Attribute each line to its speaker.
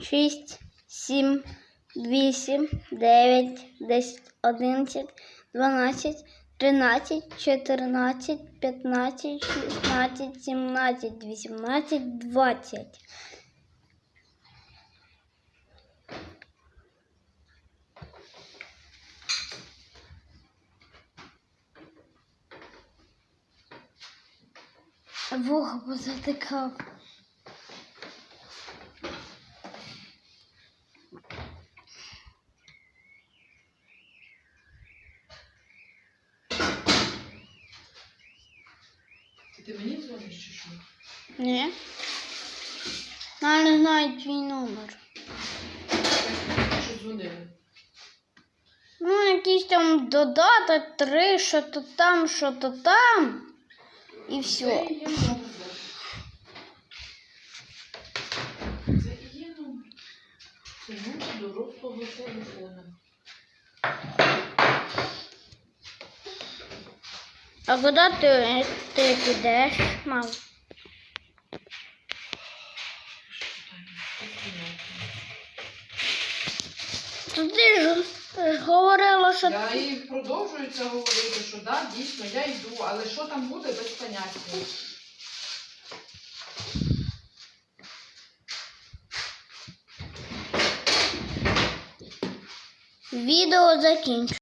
Speaker 1: шість, сім, вісім, дев'ять, десять, одинадцять, дванадцять, тринадцять, чотирнадцять, п'ятнадцять, шістнадцять, сімнадцять, вісімнадцять, двадцять. Вуха позатикав.
Speaker 2: Ти мені дзвониш чи що?
Speaker 1: Ні. Я не знаю твій номер.
Speaker 2: Що дзвонили?
Speaker 1: Ну, якийсь там додаток, три, що то там, що то там. І все.
Speaker 2: Це і є номер. Це і є номер. Це номер дорослого телефона.
Speaker 1: А куди ти, ти підеш, мам? То ти ж говорила, що
Speaker 2: Я і продовжую це говорити, що да, дійсно, я йду, але що там буде без поняття.
Speaker 1: відео закінчу.